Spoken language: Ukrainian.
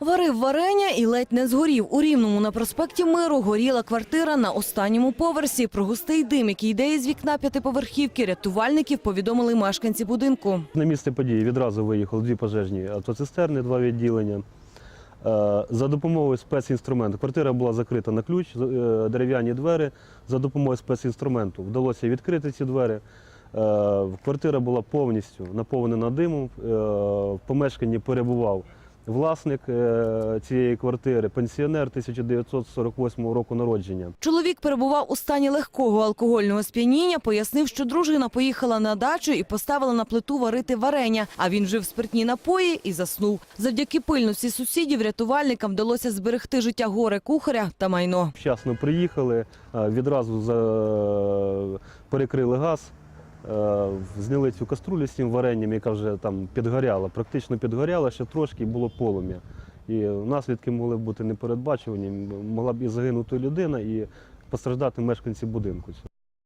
Варив варення і ледь не згорів. У Рівному на проспекті Миру горіла квартира на останньому поверсі. Про густий дим, який йде із вікна п'ятиповерхівки, рятувальників повідомили мешканці будинку. На місце події відразу виїхали дві пожежні автоцистерни, два відділення. Е, За допомогою спецінструменту квартира була закрита на ключ, е, дерев'яні двері. За допомогою спецінструменту вдалося відкрити ці двері. Е, Квартира була повністю наповнена димом. В помешканні перебував власник е, цієї квартири, пенсіонер 1948 року народження. Чоловік перебував у стані легкого алкогольного сп'яніння, пояснив, що дружина поїхала на дачу і поставила на плиту варити варення, а він вжив спиртні напої і заснув. Завдяки пильності сусідів рятувальникам вдалося зберегти життя горе кухаря та майно. Вчасно приїхали, відразу перекрили газ, зняли цю каструлю з цим варенням, яка вже там підгоряла, практично підгоряла, ще трошки і було полум'я. І наслідки могли б бути непередбачувані, могла б і загинути людина, і постраждати мешканці будинку.